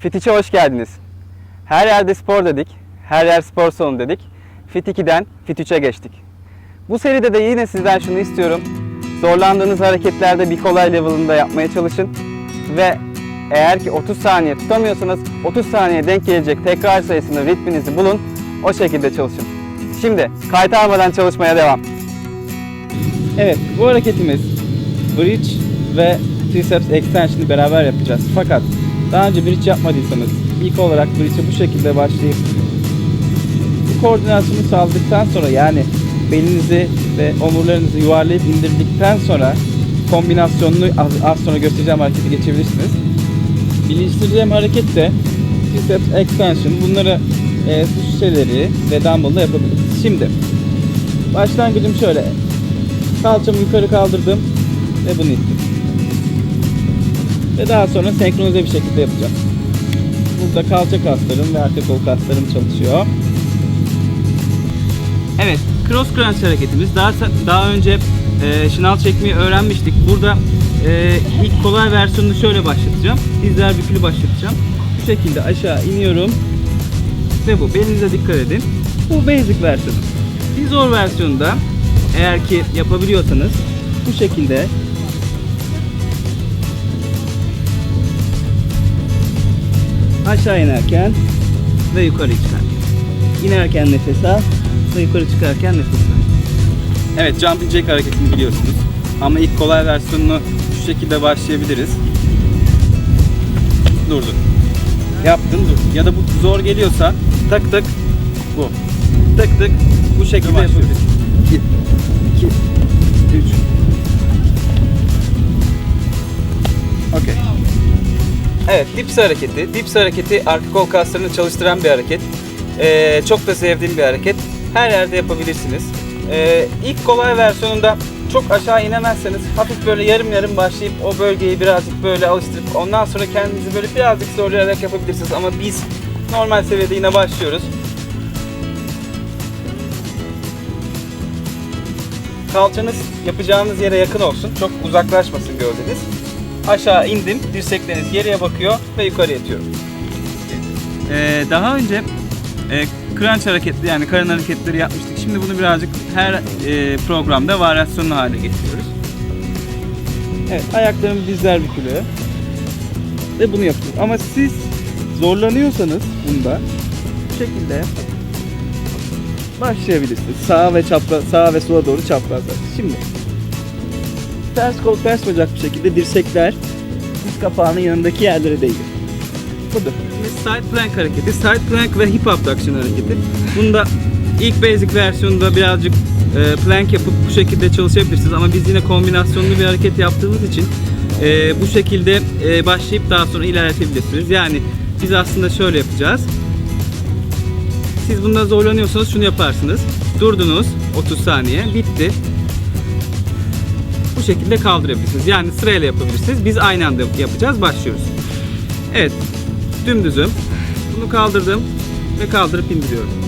Fit hoş geldiniz. Her yerde spor dedik, her yer spor salonu dedik. Fit 2'den Fit 3'e geçtik. Bu seride de yine sizden şunu istiyorum. Zorlandığınız hareketlerde bir kolay level'ında yapmaya çalışın. Ve eğer ki 30 saniye tutamıyorsanız 30 saniye denk gelecek tekrar sayısını ritminizi bulun. O şekilde çalışın. Şimdi kaytarmadan çalışmaya devam. Evet bu hareketimiz bridge ve triceps extension'ı beraber yapacağız. Fakat daha önce bridge yapmadıysanız ilk olarak bridge'e bu şekilde başlayıp bu koordinasyonu sağladıktan sonra yani belinizi ve omurlarınızı yuvarlayıp indirdikten sonra kombinasyonunu az, az sonra göstereceğim hareketi geçebilirsiniz. Birleştireceğim hareket de triceps extension. Bunları e, su şişeleri ve dumbbell'la yapabiliriz. Şimdi başlangıcım şöyle. Kalçamı yukarı kaldırdım ve bunu ittim. Ve daha sonra senkronize bir şekilde yapacağım. Burada kalça kaslarım ve arka kol kaslarım çalışıyor. Evet, cross crunch hareketimiz. Daha daha önce e, şınav çekmeyi öğrenmiştik. Burada e, ilk kolay versiyonunu şöyle başlatacağım. Dizler bükülü başlatacağım. Bu şekilde aşağı iniyorum. Ve bu. Belinize dikkat edin. Bu basic versiyonu. Bir zor versiyonda eğer ki yapabiliyorsanız bu şekilde aşağı inerken ve yukarı çıkarken. İnerken nefes al ve yukarı çıkarken nefes al. Evet jumping jack hareketini biliyorsunuz. Ama ilk kolay versiyonunu şu şekilde başlayabiliriz. Durdun. Yaptın dur. Ya da bu zor geliyorsa tak tak bu. Tık tık bu şekilde yapabiliriz. 1 2 3 Okey. Evet, dips hareketi. Dips hareketi arka kol kaslarını çalıştıran bir hareket. Ee, çok da sevdiğim bir hareket. Her yerde yapabilirsiniz. Ee, ilk kolay versiyonunda çok aşağı inemezseniz hafif böyle yarım yarım başlayıp o bölgeyi birazcık böyle alıştırıp ondan sonra kendinizi böyle birazcık zorlayarak yapabilirsiniz. Ama biz normal seviyede yine başlıyoruz. Kalçanız yapacağınız yere yakın olsun. Çok uzaklaşmasın gövdeniz. Aşağı indim. Dirsekleriniz geriye bakıyor ve yukarı yatıyorum. Ee, daha önce e, crunch hareketli yani karın hareketleri yapmıştık. Şimdi bunu birazcık her e, programda varyasyonlu hale getiriyoruz. Evet ayaklarım dizler bükülü. Ve bunu yapıyoruz. Ama siz zorlanıyorsanız bunda bu şekilde başlayabilirsiniz. Sağa ve çapraz, sağa ve sola doğru çaprazlar. Şimdi ters kol ters bacak bir şekilde dirsekler diz kapağının yanındaki yerlere değiyor. Budur. Şimdi side plank hareketi. Side plank ve hip abduction hareketi. Bunda ilk basic versiyonunda birazcık e, plank yapıp bu şekilde çalışabilirsiniz ama biz yine kombinasyonlu bir hareket yaptığımız için e, bu şekilde e, başlayıp daha sonra ilerletebilirsiniz. Yani biz aslında şöyle yapacağız. Siz bunda zorlanıyorsanız şunu yaparsınız. Durdunuz 30 saniye bitti. Bu şekilde kaldırabilirsiniz. Yani sırayla yapabilirsiniz. Biz aynı anda yapacağız. Başlıyoruz. Evet. Dümdüzüm. Bunu kaldırdım ve kaldırıp indiriyorum.